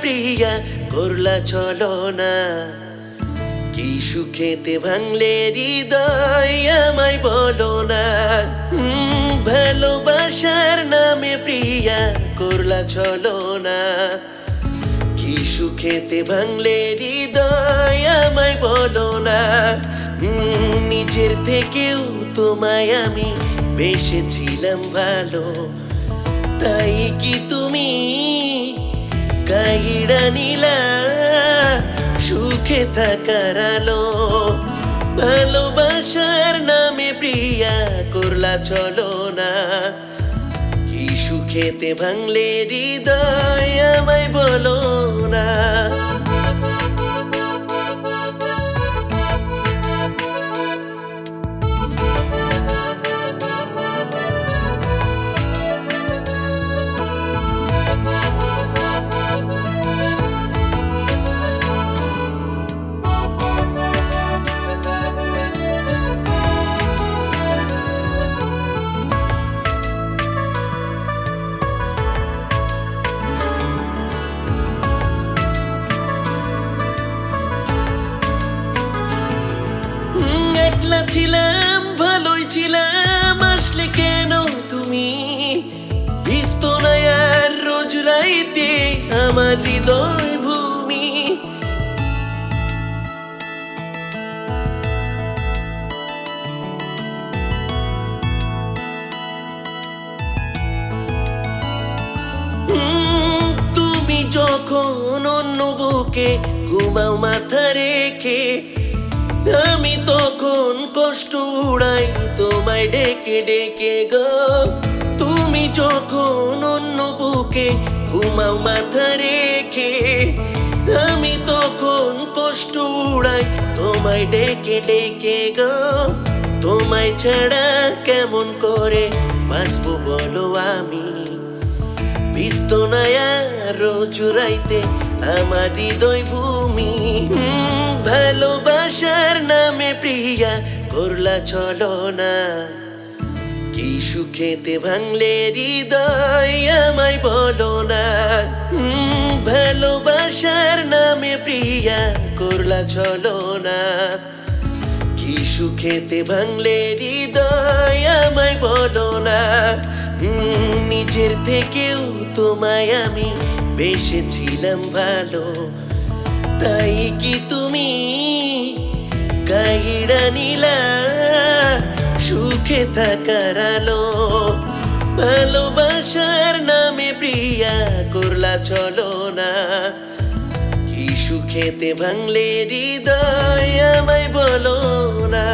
প্রিয়া করলা চলো না। কি সুখেতে ভাঙলে হৃদয় আমায় বলো না। ভালোবাসার নামে প্রিয়া করলা চলো না। কি সুখেতে ভাঙলে হৃদয় আমায় বলো না। নিজের থেকেও তোমায় আমি বেসেছিলাম ভালো। গাইড়া নিলা সুখে থাকার আলো ভালোবাসার নামে প্রিয়া করলা চলো না কি সুখেতে ভাঙলে হৃদয় আমায় বলো না ছিলাম, ভালোই ছিলাম, আসলে কেন তুমি? না আর রোজ রাইতে আমার হৃদয় তুমি যখন অন্য বুকে ঘুমাও মাথা রেখে, আমি তখন ডেকে ডেকে গো। তুমি যখন অন্য বুকে ঘুমাও মাথা রেখে, আমি তখন কষ্ট উড়াই তোমায় ডেকে ডেকে গো। তোমায় ছাড়া কেমন করে বাঁচবো বলো আমি? বিস্তনায়া রাইতে আমার হৃদয় ভূমি। ভালোবাসার নামে প্রিয়া করলা চলো না। কি সুখেতে ভাঙলে হৃদয় আমায় বলো না। ভালোবাসার নামে প্রিয়া করলা চলো না। কি সুখেতে ভাঙলে হৃদয় আমায় বলো না। নিজের থেকেও তোমায় আমি বেসেছিলাম ভালো। তাই কি তুমি গাইড়া নিলা? সুখে থাকার ভালোবাসার নামে প্রিয়া করলা চলো না। কি সুখেতে ভাঙলে হৃদয় আমায় বলো না।